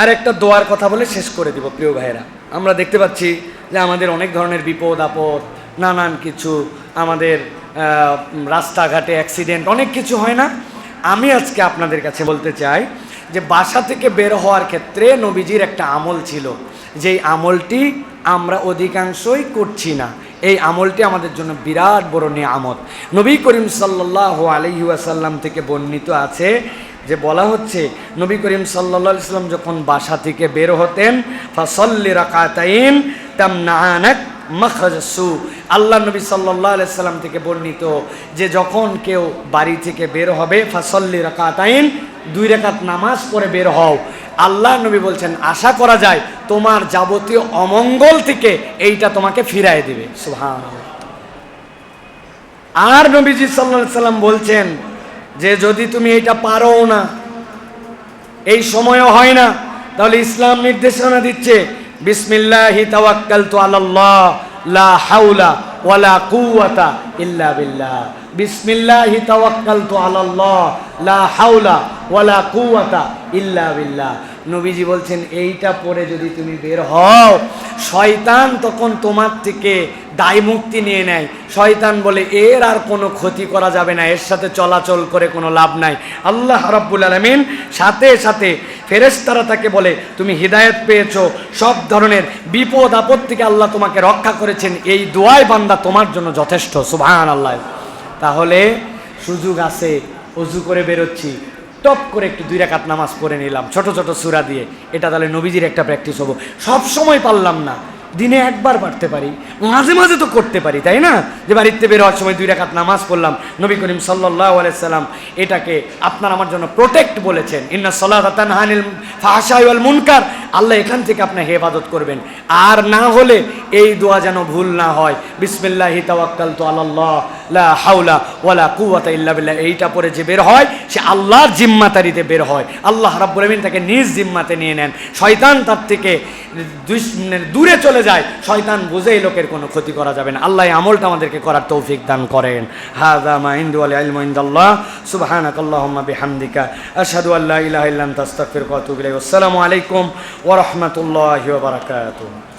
আর একটা দোয়ার কথা বলে শেষ করে দিব, প্রিয় ভাইয়েরা। আমরা দেখতে পাচ্ছি যে আমাদের অনেক ধরনের বিপদ, আপদ, নানান কিছু আমাদের রাস্তাঘাটে অ্যাক্সিডেন্ট অনেক কিছু হয় না। আমি আজকে আপনাদের কাছে বলতে চাই যে বাসা থেকে বের হওয়ার ক্ষেত্রে নবীজির একটা আমল ছিল, যেই আমলটি আমরা অধিকাংশই করছি না। এই আমলটি আমাদের জন্য বিরাট বড় নিয়ামত। নবী করিম সাল্লাহ আলহি আসাল্লাম থেকে বর্ণিত আছে যে বলা হচ্ছে, নবী করিম সাল্লা ইসলাম যখন বাসা থেকে বের হতেন, ফাসল্লি রাকাতাইন তামনানাক মখরসু আল্লাহ নবী সাল্লাহ সাল্লাম থেকে বর্ণিত যে যখন কেউ বাড়ি থেকে বের হবে, ফাসল্লি রাকাতাইন, দুই রেখাত নামাজ পড়ে বের হও। আল্লাহ নবী বলছেন, আশা করা যায় তোমার যাবতীয় অমঙ্গল থেকে এইটা তোমাকে ফিরাই দেবে। সুহান আর নবীজি সাল্লা সাল্লাম বলছেন যে যদি তুমি এটা পারো না, এই সময়ও হয় না, তাহলে ইসলাম নির্দেশনা দিচ্ছে, বিসমিল্লাহি তাওয়াক্কালতু আলাল্লাহ, লা হাওলা ওয়ালা কুওয়াতা ইল্লা বিল্লাহ। বিসমিল্লাহি তাওয়াক্কালতু আলাল্লাহ, লা হাওলা ওয়ালা কুওয়াতা ইল্লা বিল্লাহ। নবীজি বলছেন, এইটা পরে যদি তুমি বের হও, শয়তান তখন তোমার থেকে দায় মুক্তি নিয়ে নেয়। শয়তান বলে, এর আর কোনো ক্ষতি করা যাবে না, এর সাথে চলাচল করে কোনো লাভ নাই। আল্লাহ রাব্বুল আলমিন সাথে সাথে ফেরেশতারা তাকে বলে, তুমি হৃদায়ত পেয়েছ, সব ধরনের বিপদ আপদ থেকে আল্লাহ তোমাকে রক্ষা করেছেন, এই দোয়ায় বান্দা তোমার জন্য যথেষ্ট। সুভান আল্লাহ তাহলে সুযোগ আছে, অজু করে বেরোচ্ছি। টপ করে একটু দুই রাকাত নামাজ পড়ে নিলাম, ছোট ছোট সুরা দিয়ে। এটা তাহলে নবীজির একটা প্র্যাকটিস হব। সব সময় পারলাম না। দিনে একবার পারতে পারি। মাঝে মাঝে তো করতে পারি, তাই না? যে বাড়িতে বের হওয়ার সময় দুই রাকাত নামাজ পড়লাম, নবী করিম সাল্লাহ আলাইসাল্লাম এটাকে আপনার আমার জন্য প্রোটেক্ট বলেছেন। ইন্না ফাহাশাইল মুনকার। আল্লাহ এখান থেকে আপনার হেফাজত করবেন। আর না হলে এই দোয়া যেন ভুল না হয়। বিসমিল্লাহি তাওয়াক্কাল তো আল্লাহ লা হাওলা ওয়ালা কুওয়াতা ইল্লা বিল্লাহ। এইটা পরে যে বের হয়, সে আল্লাহর জিম্মাতারিতে বের হয়। আল্লাহ রাব্বুল আমিন তাকে নিজ জিম্মাতে নিয়ে নেন। শয়তান তার থেকে মানে দূরে চলে যায়। শয়তান বুঝেই লোকের কোনো ক্ষতি করা যাবে না। আল্লাহ আমলটা আমাদেরকে করার তৌফিক দান করেন। হাযা মা ইনদু ওয়াল ইলমু ইনদাল্লাহ। সুবহানাকাল্লাহুম্মা বিহামদিকা। আশহাদু আল্লা ইলাহা ইল্লা আনতা, আস্তাগফিরুকা ওয়া আতুবু আসসালামু আলাইকুম ওয়া রাহমাতুল্লাহি ওয়া বারাকাতুহু।